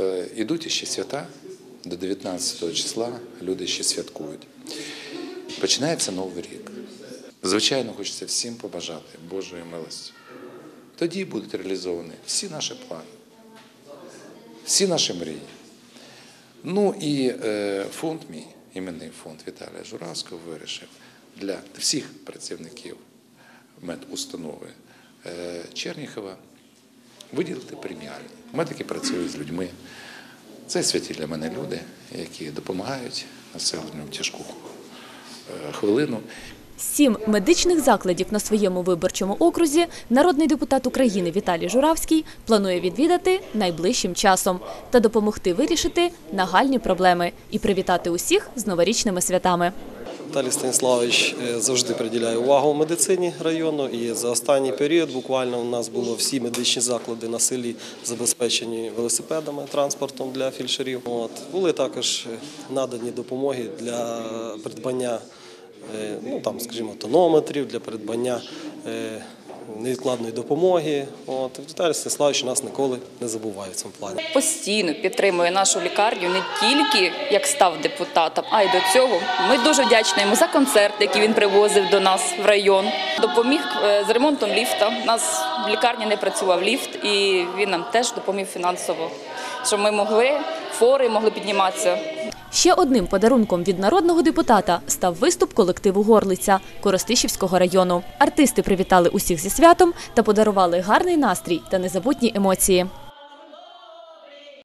Е, Ідуть ще свята, до 19 числа люди ще святкують. Починається Новий рік. Звичайно, хочеться всім побажати Божої милості. Тоді будуть реалізовані всі наші плани, всі наші мрії. Ну і е, фонд мій, іменний фонд Віталія Журавського вирішив для всіх працівників медустанови е, Черніхова виділити преміальні. Медики працюють з людьми. Це святі для мене люди, які допомагають населенню в тяжку е, хвилину. Сім медичних закладів на своєму виборчому окрузі народний депутат України Віталій Журавський планує відвідати найближчим часом та допомогти вирішити нагальні проблеми і привітати усіх з новорічними святами. Віталій Станіславович е, завжди приділяє увагу медицині району. І за останній період буквально у нас було всі медичні заклади на селі забезпечені велосипедами, транспортом для фільшерів. От. Були також е, надані допомоги для придбання, е, ну там, скажімо, тонометрів, для придбання невідкладної допомоги. От. Віталій Станіславович нас ніколи не забуває в цьому плані. постійно підтримує нашу лікарню не тільки як став депутатом, а й до цього. Ми дуже вдячні йому за концерт, який він привозив до нас в район. Допоміг е, з ремонтом ліфта. У нас в лікарні не працював ліфт, і він нам теж допоміг фінансово, щоб ми могли фори могли підніматися. Ще одним подарунком від народного депутата став виступ колективу Горлиця Коростишівського району. Артисти привітали усіх зі святом та подарували гарний настрій та незабутні емоції.